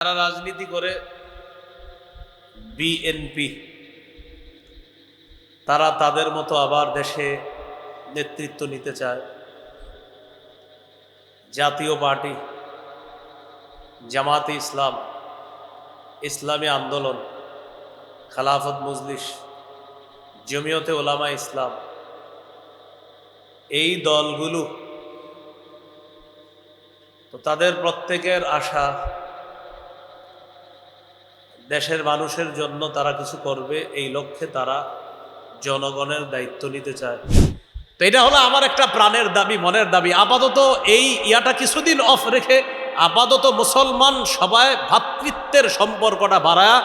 যারা রাজনীতি করে বিএনপি তারা তাদের মতো আবার দেশে নেতৃত্ব নিতে চায়। জাতীয় পার্টি, জামাতে ইসলাম, ইসলামী আন্দোলন, খালাফত মজলিস, জমিয়তে ওলামা ইসলাম, এই দলগুলো, তো তাদের প্রত্যেকের আশা দেশের মানুষের জন্য তারা কিছু করবে, এই লক্ষ্যে তারা জনগণের দায়িত্ব নিতে চায়। তো এটা হলো আমার একটা প্রাণের দাবি, মনের দাবি। আপাতত এই ইয়াটা কিছুদিন অফ রেখে আপাতত মুসলমান সবাই ভ্রাতৃত্বের সম্পর্কটা বাড়ায়,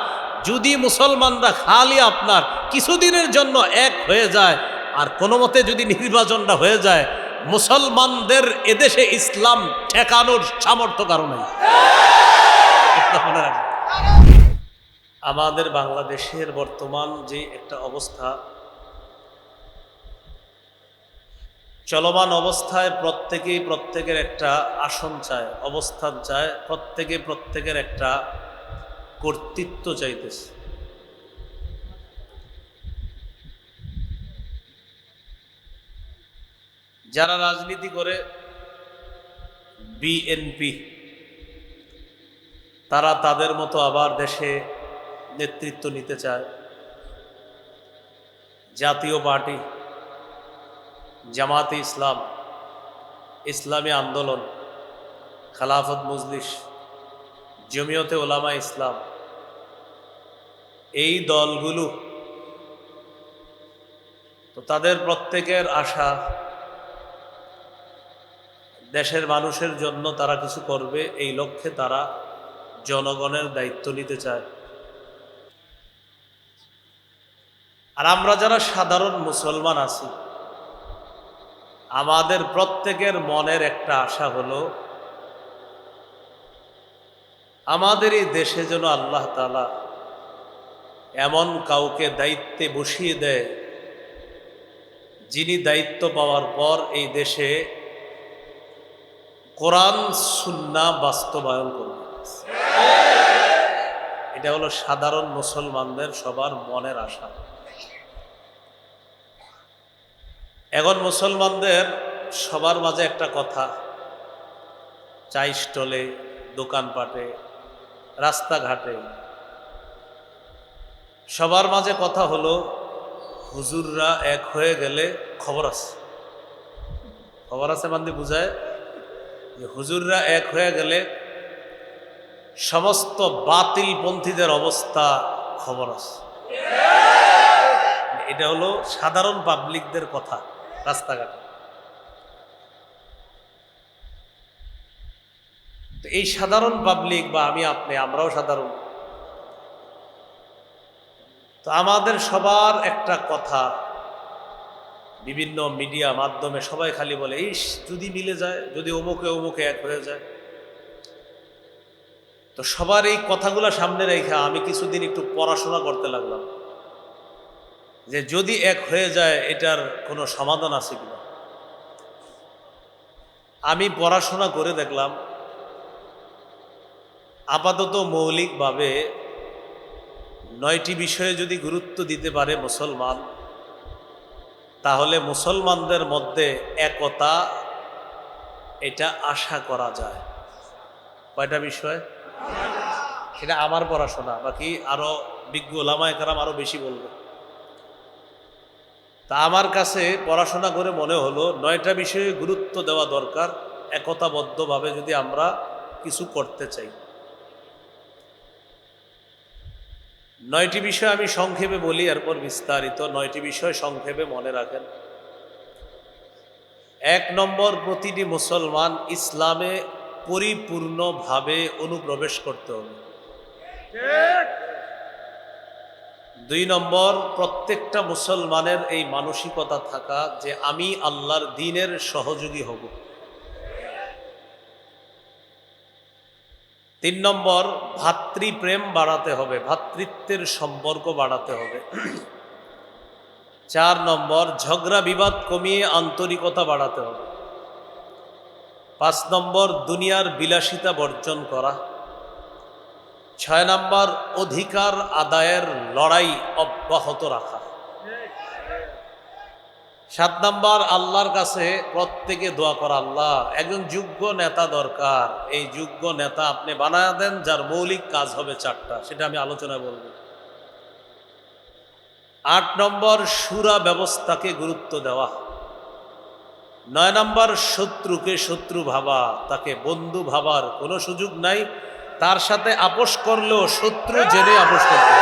যদি মুসলমানরা খালি আপনার কিছুদিনের জন্য এক হয়ে যায় আর কোনো মতে যদি নির্বাচনটা হয়ে যায়, মুসলমানদের এদেশে ইসলাম ঠেকানোর সামর্থ্য কারণে মনে আমাদের বাংলাদেশের বর্তমান যে একটা অবস্থা, চলমান অবস্থায় প্রত্যেকেই প্রত্যেকের একটা আসন চায়, অবস্থান চায়, প্রত্যেকে প্রত্যেকের একটা কর্তৃত্ব চাইতেছে। যারা রাজনীতি করে, বিএনপি, তারা তাদের মতো আবার দেশে নেতৃত্ব নিতে চায়। জাতীয় পার্টি, জামাতে ইসলাম, ইসলামী আন্দোলন, খালাফত মজলিস, জমিয়তে ওলামা ইসলাম, এই দলগুলো, তো তাদের প্রত্যেকের আশা, দেশের মানুষের জন্য তারা কিছু করবে, এই লক্ষ্যে তারা জনগণের দায়িত্ব নিতে চায়। আর আমরা যারা সাধারণ মুসলমান আছি, আমাদের প্রত্যেকের মনের একটা আশা হলো, আমাদের এই দেশে যেন আল্লাহ তালা এমন কাউকে দায়িত্বে বসিয়ে দেয়, যিনি দায়িত্ব পাওয়ার পর এই দেশে কোরআন, সুন্না বাস্তবায়ন করবে। এটা হলো সাধারণ মুসলমানদের সবার মনের আশা। এখন মুসলমানদের সবার মাঝে একটা কথা। চাই স্টলে, দোকানপাটে, রাস্তাঘাটে। সবার মাঝে কথা হলো, হুজুররা এক হয়ে গেলে খবর আছে। খবর আছে মানে বুঝায়? যে হুজুররা এক হয়ে গেলে সমস্ত বাতিল পন্থীদের অবস্থা খবর আছে। এটা হলো সাধারণ পাবলিকদের কথা। রাস্তাঘাটে। তো এই সাধারণ পাবলিক বা আমি আপনি, আমরাও সাধারণ। তো আমাদের সবার একটা কথা, বিভিন্ন মিডিয়া মাধ্যমে সবাই খালি বলে, ইস, যদি মিলে যায়, যদি অমুকে অমুকে এক হয়ে যায়। তো সবার এই কথাগুলো সামনে রেখে আমি কিছুদিন একটু পড়াশোনা করতে লাগলাম। যে যদি এক হয়ে যায়, এটার কোনো সমাধান আছে কিনা? আমি পড়াশোনা করে দেখলাম, আপাতত মৌলিকভাবে নয়টি বিষয়ে যদি গুরুত্ব দিতে পারে মুসলমান, তাহলে মুসলমানদের মধ্যে একতা, এটা আশা করা যায়। কয়টা বিষয়? সেটা আমার পড়াশোনা, বাকি আরও বিজ্ঞ ওলামা কারাম আরও বেশি বলবে। তা আমার কাছে পড়াশোনা করে মনে হলো নয়টা বিষয়ে গুরুত্ব দেওয়া দরকার, একতাবদ্ধভাবে যদি আমরা কিছু করতে চাই। নয়টি বিষয় আমি সংক্ষেপে বলি, এরপর বিস্তারিত। নয়টি বিষয় সংক্ষেপে মনে রাখেন। এক নম্বর, প্রতিটি মুসলমান ইসলামে পরিপূর্ণভাবে অনুপ্রবেশ করতে হবে। দুই নম্বর, প্রত্যেকটা মুসলমানের এই মানসিকতা থাকা যে আমি আল্লাহর দিনের সহযোগী হব। তিন নম্বর, ভাতৃপ্রেম বাড়াতে হবে, ভাতৃত্বের সম্পর্ক বাড়াতে হবে। চার নম্বর, ঝগড়া বিবাদ কমিয়ে আন্তরিকতা বাড়াতে হবে। পাঁচ নম্বর, দুনিয়ার বিলাসিতা বর্জন করা। ছয় নম্বর অধিকার আদায়ের লড়াই অব্যাহত রাখা। সাত নম্বর, আল্লাহর কাছে প্রত্যেকে দোয়া করা আল্লাহ, একজন যোগ্য নেতা দরকার। এই যোগ্য নেতা আপনি বানায় দেন, যার মৌলিক কাজ হবে চারটা, সেটা আমি আলোচনায় বলব। আট নম্বর, সুরা ব্যবস্থাকে গুরুত্ব দেওয়া। নয় নম্বর, শত্রুকে শত্রু ভাবা, তাকে বন্ধু ভাবার কোনো সুযোগ নাই। তার সাথে আপোষ করলেও শত্রু জেনে আপোষ করতে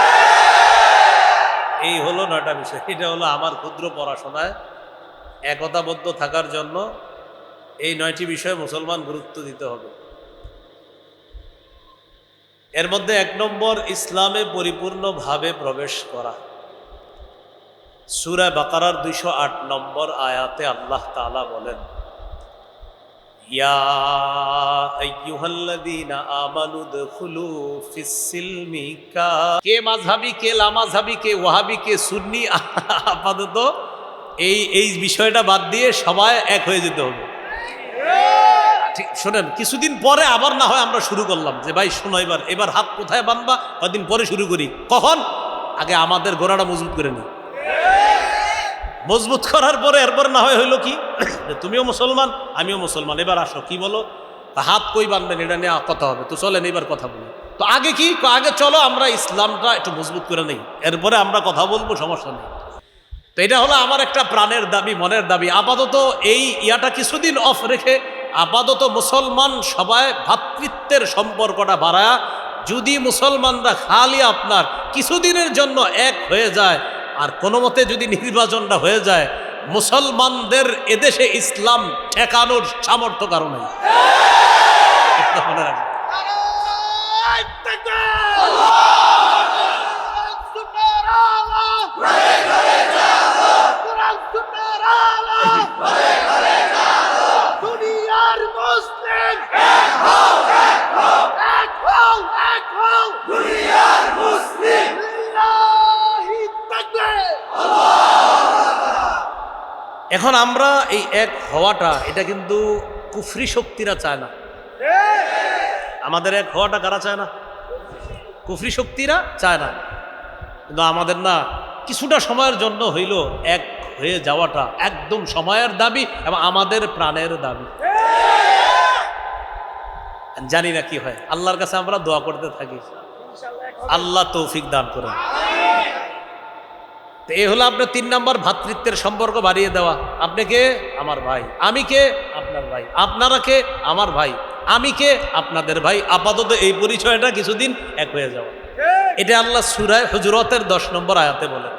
এই হলো নয়টা বিষয়। এটা হলো আমার ক্ষুদ্র পড়াশোনায় একতাবদ্ধ থাকার জন্য এই নয়টি বিষয়ে মুসলমান গুরুত্ব দিতে হবে। এর মধ্যে এক নম্বর, ইসলামে পরিপূর্ণভাবে প্রবেশ করা। সুরা বাকারার দুইশো আট নম্বর আয়াতে আল্লাহ তাআলা বলেন ইয়া আইয়ুহাল্লাযীনা আমানু দুখুলু ফিস-সিলমি কা কে মাযহাবি কে লামাযহাবি কে ওয়াহাবি, কে সুন্নি? আপাতত এই এই বিষয়টা বাদ দিয়ে সবাই এক হয়ে যেতে হবে। ঠিক, শোনেন, কিছুদিন পরে আবার না হয় আমরা শুরু করলাম যে, ভাই, শোনো এবার এবার হাত কোথায় বানবা? কদিন পরে শুরু করি। কখন? আগে আমাদের গোড়াটা মজবুত করে নি। মজবুত করার পরে এরপর না হয় হইল কি? তুমিও মুসলমান, আমিও মুসলমান। এবার আসো, কি বলো? হাত কই বানবেন এটা নিয়ে কথা হবে। তো চলেন, এবার কথা বলি। তো আগে কি? আগে চলো, আমরা ইসলামটা একটু মজবুত করে নেই। এরপরে আমরা কথা বলব, সমস্যা নেই। তো এটা হলো আমার একটা প্রাণের দাবি, মনের দাবি। আপাতত এই ইয়াটা কিছুদিন অফ রেখে আপাতত মুসলমান সবাই ভ্রাতৃত্বের সম্পর্কটা বাড়ায়, যদি মুসলমানরা খালি আপনার কিছুদিনের জন্য এক হয়ে যায় আর কোনো মতে যদি নির্বাচনটা হয়ে যায়, মুসলমানদের এদেশে ইসলাম ঠেকানোর সামর্থ্য কারণে মনে রাখবেন। দুনিয়ার মুসলিম এক হও এক হও এক হও এক হও দুনিয়ার মুসলিম লিল্লাহি তাকবীর এখন আমরা এই এক হওয়াটা, এটা কিন্তু কুফরি শক্তিরা চায় না। আমাদের এক হওয়াটা কারা চায় না? কুফরি শক্তিরা চায় না। কিন্তু আমাদের না কিছুটা সময়ের জন্য হইল এক হয়ে যাওয়াটা, একদম সময়ের দাবি এবং আমাদের প্রাণের দাবি। জানি না কি হয়। আল্লাহর কাছে আমরা দোয়া করতে থাকি। আল্লাহ তৌফিক দান করেন। তো এ হলো আপনার তিন নম্বর ভাতৃত্বের সম্পর্ক বাড়িয়ে দেওয়া। আপনি কে? আমার ভাই। আমি কে? আপনার ভাই। আপনারা কে? আমার ভাই। আমি কে? আপনাদের ভাই। আপাতত এই পরিচয়টা কিছুদিন এক হয়ে যাওয়া। এটা আল্লাহ সুরায় হজরতের দশ নম্বর আয়াতে বলে।